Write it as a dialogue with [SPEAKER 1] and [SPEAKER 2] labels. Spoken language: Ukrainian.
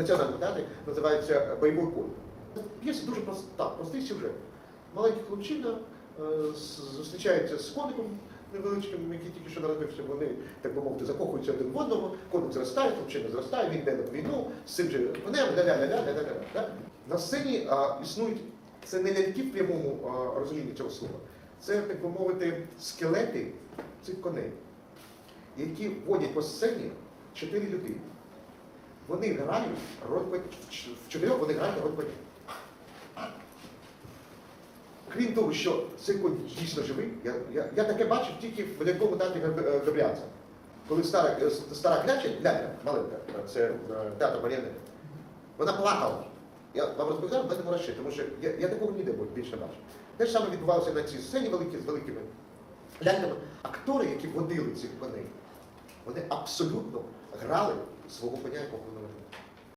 [SPEAKER 1] національному театрі називається Бойовий конь. П'єса дуже проста, простий сюжет. Маленький хлопчина е, зустрічається з коником невеличким, який тільки що народився. Вони, так би мовити, закохуються один в одного, коник зростає, хлопчина зростає, він йде на війну з цим же ля-ля-ля-ля-ля-ля-ля. На сцені а, існують, це не ляльки в прямому а, розумінні цього слова. Це, так би мовити, скелети цих коней, які водять по сцені чотири людини. Вони грають роль. В чотирьох вони грають роль коня. Крім того, що цей конь дійсно живий, я, я, я таке бачив тільки в ляльковому театрі Габ- е, Габріанця. Коли стара, е, стара кляча, ляля, маленька, це е, театр маріонеток, вона плакала. Я вам розповідав, в мене мураші, тому що я, я такого ніде більше не бачив. Те ж саме відбувалося на цій сцені великі, з великими ляльками. Актори, які водили цих коней, вони абсолютно грали свого коня, якого вони водили.